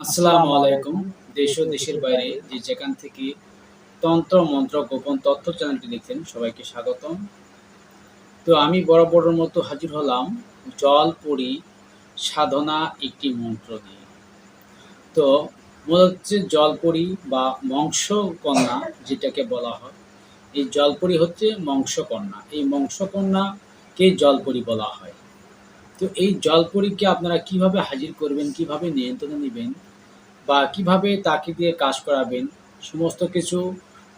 আসসালামু আলাইকুম। দেশ ও দেশের বাইরে যে যেখান থেকে তন্ত্র, মন্ত্র, গোপন তথ্য চ্যানেলটি দেখছেন, সবাইকে স্বাগতম। তো আমি বরাবরের মতো হাজির হলাম জল পড়ি সাধনা একটি মন্ত্র দিয়ে। তো মূলত হচ্ছে জলপরি বা মংস কন্যা যেটাকে বলা হয়। এই জলপরি হচ্ছে মংসকন্যা। এই মংসকন্যাকে জলপরি বলা হয়। তো এই জলপরীকে আপনারা কীভাবে হাজির করবেন, কীভাবে নিয়ন্ত্রণে নেবেন বা কীভাবে তাকে দিয়ে কাজ করাবেন, সমস্ত কিছু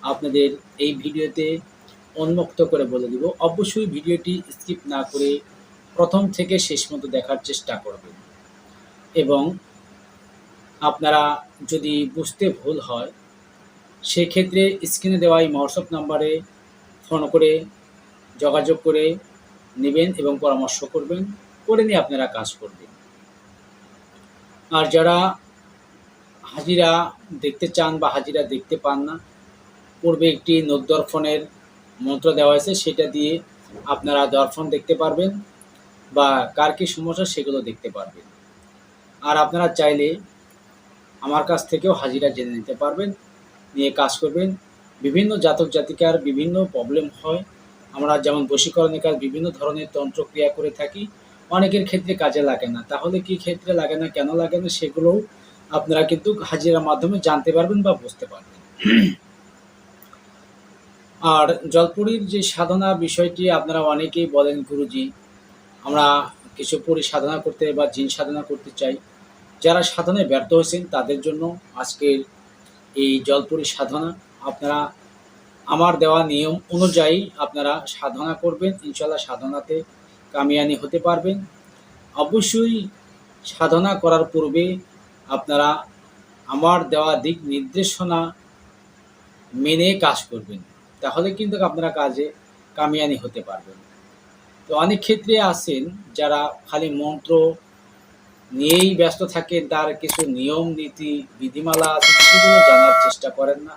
আপনাদের এই ভিডিওতে উন্মুক্ত করে বলে দিব। অবশ্যই ভিডিওটি স্কিপ না করে প্রথম থেকে শেষ মতো দেখার চেষ্টা করবেন। এবং আপনারা যদি বুঝতে ভুল হয়, সেক্ষেত্রে স্ক্রিনে দেওয়া এই হোয়াটসঅ্যাপ নাম্বারে ফোন করে যোগাযোগ করে নেবেন এবং পরামর্শ করবেন, করে নিয়ে আপনারা কাজ করবেন। আর যারা হাজিরা দেখতে চান বা হাজিরা দেখতে পান না, পূর্বে একটি নোট দর্পণের মন্ত্র দেওয়া হয়েছে, সেটা দিয়ে আপনারা দর্পণ দেখতে পারবেন বা কার কী সমস্যা সেগুলো দেখতে পারবেন। আর আপনারা চাইলে আমার কাছ থেকেও হাজিরা জেনে নিতে পারবেন, নিয়ে কাজ করবেন। বিভিন্ন জাতক জাতিকার বিভিন্ন প্রবলেম হয়। আমরা যেমন বশীকরণের কাজ বিভিন্ন ধরনের তন্ত্রক্রিয়া করে থাকি, অনেকের ক্ষেত্রে কাজে লাগে না। তাহলে কি ক্ষেত্রে লাগে না, কেন লাগে না, সেগুলোও আপনারা কিন্তু হাজিরার মাধ্যমে জানতে পারবেন বা বুঝতে পারবেন। আর জলপুরির যে সাধনা বিষয়টি আপনারা অনেকেই বলেন গুরুজি, আমরা কিছু পরি সাধনা করতে বা জিন সাধনা করতে চাই। যারা সাধনায় ব্যর্থ হয়েছেন, তাদের জন্য আজকের এই জলপুরি সাধনা আপনারা, আমার দেওয়া নিয়ম অনুযায়ী আপনারা সাধনা করবেন। ইনশাল্লাহ সাধনাতে কামিয়ানি হতে পারবেন। অবশ্যই সাধনা করার পূর্বে আপনারা আমার দেওয়া দিক নির্দেশনা মেনে কাজ করবেন। তাহলে কিন্তু আপনারা কাজে কামিয়ানি হতে পারবেন। তো অনেক ক্ষেত্রে আছেন যারা খালি মন্ত্র নিয়েই ব্যস্ত থাকেন, তার কিছু নিয়ম, নীতি, বিধিমালা আছে, সেগুলো জানার চেষ্টা করেন না।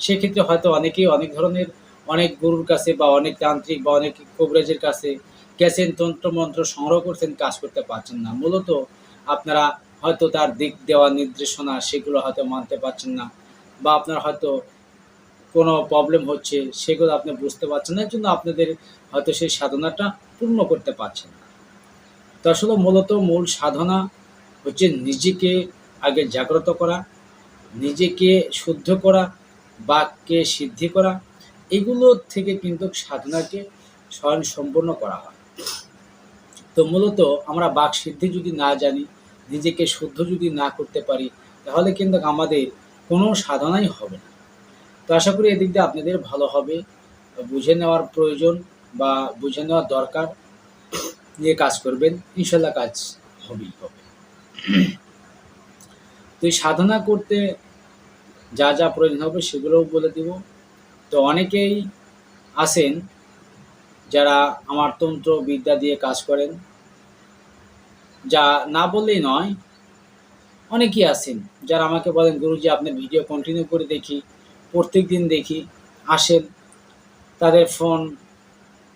সেক্ষেত্রে হয়তো অনেকেই অনেক ধরনের অনেক গুরুর কাছে বা অনেক তান্ত্রিক বা অনেক কবরেজের কাছে গেছেন তন্ত্র মন্ত্র সংগ্রহ করছেন, কাজ করতে পারছেন না। মূলত আপনারা হয়তো তার দিক দেওয়া নির্দেশনা সেগুলো হয়তো মানতে পারছেন না, বা আপনার হয়তো কোনো প্রবলেম হচ্ছে সেগুলো আপনি বুঝতে পারছেন না, এর জন্য আপনাদের হয়তো সেই সাধনাটা পূর্ণ করতে পারছেন না। তো আসলে মূলত মূল সাধনা হচ্ছে নিজেকে আগে জাগ্রত করা, নিজেকে শুদ্ধ করা, বাক্যে সিদ্ধি করা, এগুলো থেকে কিন্তু সাধনাকে স্বয়ং সম্পূর্ণ করা হয়। তো মূলত আমরা বাক সিদ্ধি যদি না জানি নিজেকে শুদ্ধ যদি না করতে পারি, তাহলে কিন্তু আমাদের কোনো সাধনাই হবে না। তো আশা করি এদিক দিয়ে আপনাদের ভালো হবে। বুঝে নেওয়ার প্রয়োজন বা বুঝে নেওয়ার দরকার নিয়ে কাজ করবেন, ইনশাল্লাহ কাজ হবেই, হবে। তো এই সাধনা করতে যা যা প্রয়োজন হবে সেগুলোও বলে দিব। তো অনেকেই আছেন যারা আমার তন্ত্র বিদ্যা দিয়ে কাজ করেন যা না বললেই নয়, অনেকেই আছেন যারা আমাকে বলেন, গুরুজি আপনার ভিডিও কন্টিনিউ করে দেখি প্রত্যেক দিন দেখি। আসেন, তাদের ফোন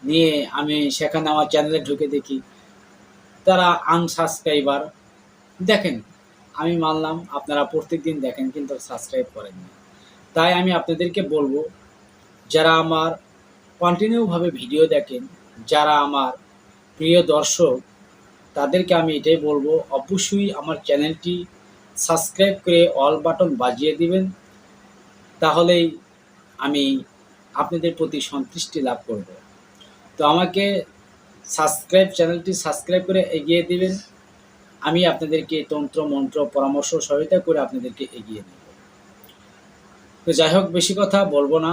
নিয়ে আমি সেখানে আমার চ্যানেলে ঢুকে দেখি। তারা আনসাবস্ক্রাইবার দেখেন, আমি মানলাম আপনারা প্রত্যেক দিন দেখেন, কিন্তু সাবস্ক্রাইব করেন না। তাই আমি আপনাদেরকে বলব, যারা আমার কন্টিনিউভাবে ভিডিও দেখেন, যারা আমার প্রিয় দর্শক তাদেরকে আমি এটাই বলব, অবশ্যই আমার চ্যানেলটি সাবস্ক্রাইব করে অল বাটন বাজিয়ে দিবেন। তাহলেই আমি আপনাদের প্রতি সন্তুষ্টি লাভ করব। তো আমাকে সাবস্ক্রাইব, চ্যানেলটি সাবস্ক্রাইব করে এগিয়ে দিবেন। আমি আপনাদেরকে তন্ত্র, মন্ত্র, পরামর্শ, সহায়তা করে আপনাদেরকে এগিয়ে নেব। তো যাই হোক, বেশি কথা বলব না।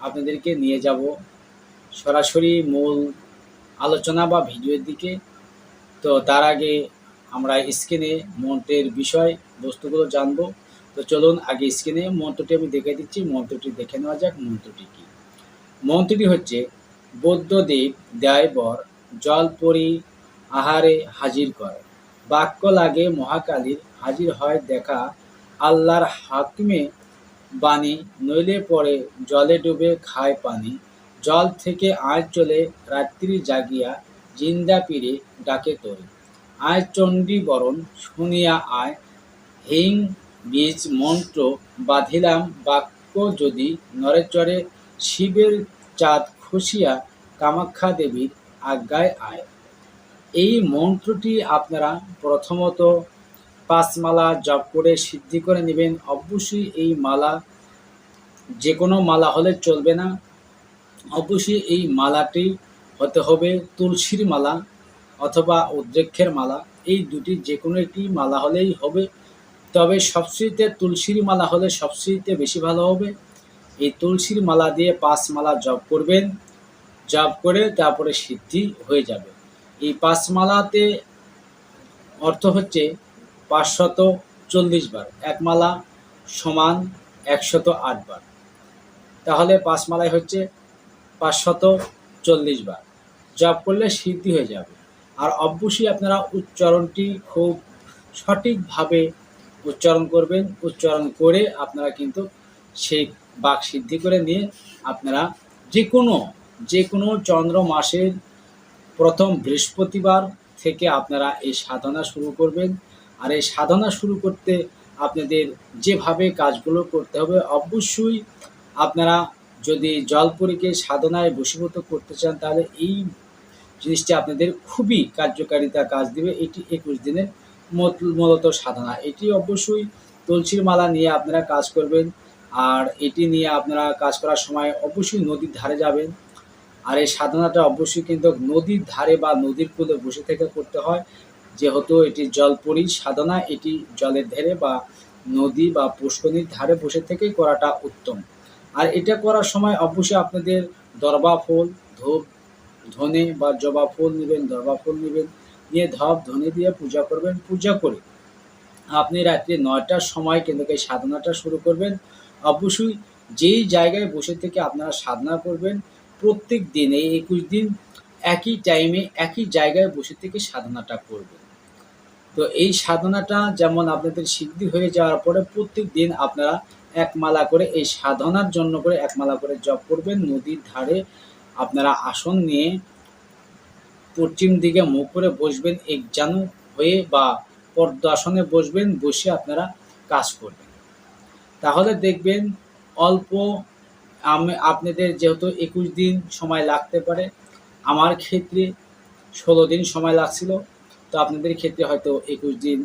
আপনাদেরকে নিয়ে যাব। সরাসরি মূল আলোচনা বা ভিডিওর দিকে তো তার আগে আমরা স্ক্রিনে মন্ত্রের বিষয়, বস্তুগুলো জানব। তো চলুন আগে স্ক্রিনে মন্ত্রটি আমি দেখে দিচ্ছি। মন্ত্রটি দেখে নেওয়া যাক মন্ত্রটি কী। মন্ত্রটি হচ্ছে, বৌদ্ধদেব দেয়বর জল পরি আহারে হাজির কর। বাক্য লাগে মহাকালীর হাজির হয় দেখা আল্লাহর হাকিমে বাণী, নইলে পরে জলে ডুবে খায় পানি। জল থেকে আয় চলে রাত্রি জাগিয়া জিন্দা পীরে ডাকে তোরে। আয় চণ্ডী বরণ শুনিয়া আয়। হিং বীজ মন্ত্র বাঁধিলাম, বাক্য যদি নরেচরে শিবের চাঁদ খুশিয়া কামাখ্যা দেবীর আজ্ঞায় আয়। এই মন্ত্রটি আপনারা প্রথমত পাঁচ মালা জপ করে সিদ্ধি করে নেবেন। অবশ্যই এই মালা, যে কোনো মালা হলে চলবে না। অবশ্যই এই মালাটি হতে হবে তুলসীর মালা অথবা উদ্রেক্ষের মালা। এই দুটি যে কোনো একটি মালা হলেই হবে। তবে সবচেয়ে তুলসীর মালা হলে সবচেয়ে বেশি ভালো হবে। এই তুলসীর মালা দিয়ে পাঁচ মালা জপ করবেন। জপ করে তারপরে সিদ্ধি হয়ে যাবে। এই পাঁচ মালাতে অর্থ হচ্ছে পাঁচশত চল্লিশ বার। এক মালা সমান একশত আট বার। তাহলে পাঁচ মালায় হচ্ছে পাঁচশত চল্লিশ বার। জপ করলে সিদ্ধি হয়ে যাবে। আর অবশ্যই আপনারা উচ্চারণটি খুব সঠিকভাবে উচ্চারণ করবেন। উচ্চারণ করে আপনারা কিন্তু সেই বাক সিদ্ধি করে নিয়ে আপনারা যে কোনো যে কোনো চন্দ্র মাসের প্রথম বৃহস্পতিবার থেকে আপনারা এই সাধনা শুরু করবেন। আর এই সাধনা শুরু করতে আপনাদের যেভাবে কাজগুলো করতে হবে, অবশ্যই আপনারা যদি জলপুরীকে সাধনায় বশীভূত করতে চান, তাহলে এই জিনিসটি আপনাদের খুবই কার্যকারিতা কাজ দিবে। এটি একুশ দিনের মূলত সাধনা। এটি অবশ্যই তুলসীর মালা নিয়ে আপনারা কাজ করবেন, আর এটি নিয়ে আপনারা কাজ করার সময় অবশ্যই নদীর ধারে যাবেন। আর এই সাধনাটা অবশ্যই কিন্তু নদীর ধারে বা নদীর কূলে বসে থেকে করতে হয়। যেহেতু এটি জলপরি সাধনা, এটি জলের ধারে বা নদী বা পুষ্করণীর ধারে বসে থেকেই করাটা উত্তম। আর এটা করার সময় অবশ্যই আপনাদের দরবা ফুল, ধূপ ধনে বা জবা ফুল নেবেন, দরবা ফুল নেবেন নিয়ে ধপ ধনে দিয়ে পূজা করবেন, পূজা করে আপনি রাত্রি নয়টার সময় কিন্তু এই সাধনাটা শুরু করবেন। অবশ্যই যেই জায়গায় বসে থেকে আপনারা সাধনা করবেন, প্রত্যেক দিন, এই একুশ দিন একই টাইমে একই জায়গায় বসে থেকে সাধনাটা করবেন। তো এই সাধনাটা যেমন আপনাদের সিদ্ধি হয়ে যাওয়ার পরে প্রত্যেক দিন আপনারা এক মালা করে, এই সাধনার জন্য করে এক মালা করে জপ করবেন। নদীর ধারে আপনারা আসন নিয়ে পশ্চিম দিকে মুখ করে বসবেন এক জানু হয়ে বা পদ্মাসনে বসবেন, বসে আপনারা কাজ করবেন। তাহলে দেখবেন অল্প আমি, আপনাদের যেহেতু একুশ দিন সময় লাগতে পারে, আমার ক্ষেত্রে ষোলো দিন সময় লাগছিল, তো আপনাদের ক্ষেত্রে হয়তো একুশ দিন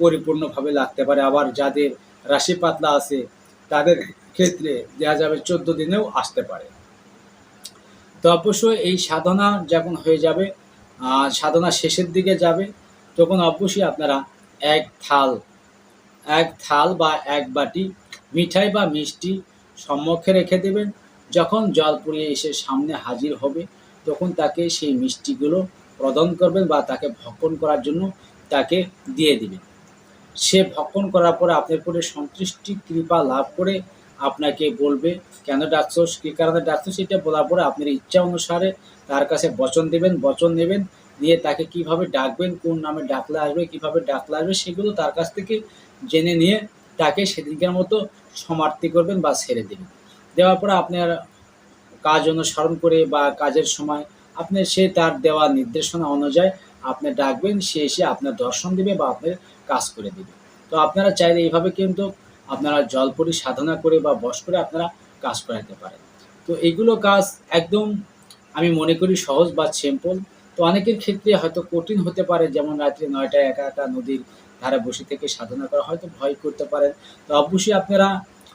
পরিপূর্ণভাবে লাগতে পারে। আবার যাদের রাশি পাতলা আছে, তাদের ক্ষেত্রে দেওয়া যাবে চোদ্দ দিনেও আসতে পারে। তো অবশ্যই এই সাধনা যখন হয়ে যাবে সাধনা শেষের দিকে যাবে, তখন অবশ্যই আপনারা এক থাল এক থাল বা এক বাটি মিঠাই বা মিষ্টি সম্মুখে রেখে দেবেন। যখন জল পুড়িয়ে এসে সামনে হাজির হবে, তখন তাকে সেই মিষ্টিগুলো প্রদান করবেন বা তাকে ভক্ষণ করার জন্য তাকে দিয়ে দিবেন। সে ভক্ষণ করার পরে আপনার পরে সন্তুষ্টি, কৃপা লাভ করে আপনাকে বলবে, কেন ডাকছো কী কারণে ডাকছো সেটা বলার পরে আপনার ইচ্ছা অনুসারে তার কাছে বচন দেবেন, বচন নেবেন, দিয়ে তাকে কীভাবে ডাকবেন, কোন নামে ডাকলে আসবে, কীভাবে ডাকলে আসবে, সেগুলো তার কাছ থেকে জেনে নিয়ে তাকে সেদিনকার মতো সমাপ্তি করবেন বা ছেড়ে দেবেন। দেওয়ার পরে আপনার কাজ অনুসরণ করে বা কাজের সময় আপনি সে তার দেওয়া নির্দেশনা অনুযায়ী আপনি ডাকবেন, সে এসে আপনার দর্শন দেবে বা আপনার কাজ করে দেবে। তো আপনারা চাইলে এইভাবে কিন্তু আপনারা জলপরি সাধনা করে বা বস করে আপনারা কাজ করাতে পারেন। তো এইগুলো কাজ একদম আমি মনে করি সহজ বা সিম্পল তো অনেকের ক্ষেত্রে হয়তো কঠিন হতে পারে, যেমন রাত্রি নয়টায় একা একা নদীর ধারে বসে থেকে সাধনা করা, হয়তো ভয় করতে পারেন। তো অবশ্যই আপনারা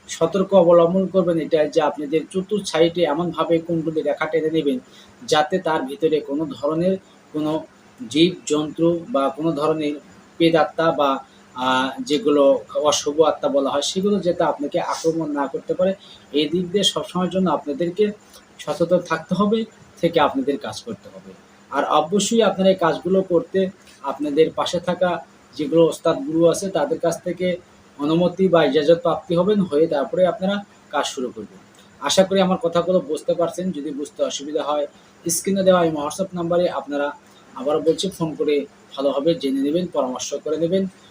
সতর্ক অবলম্বন করবেন এটা যে আপনাদের চতুর্থ সাইডে এমনভাবে কোনগুলি রেখা টেনে নেবেন যাতে তার ভিতরে কোনো ধরনের কোনো জীব জন্তু বা কোনো ধরনের পেদাত্মা বা যেগুলো অশুভ আত্মা বলা হয়, সেগুলো যাতে আপনাকে আক্রমণ না করতে পারে, এই দিক দিয়ে সবসময়ের জন্য আপনাদেরকে সচেতন থাকতে হবে, থেকে আপনাদের কাজ করতে হবে। আর অবশ্যই আপনারা এই কাজগুলো করতে আপনাদের পাশে থাকা যেগুলো ওস্তাদ গুরু আছে, তাদের কাছ থেকে অনুমতি বা ইজাজত প্রাপ্তি হবেন, হয়ে তারপরে আপনারা কাজ শুরু করবেন। আশা করি আমার কথাগুলো বুঝতে পারছেন। যদি বুঝতে অসুবিধা হয়, স্ক্রিনে দেওয়া এই হোয়াটসঅ্যাপ নাম্বারে আপনারা আবারও বলছি, ফোন করে ভালোভাবে জেনে নেবেন, পরামর্শ করে নেবেন।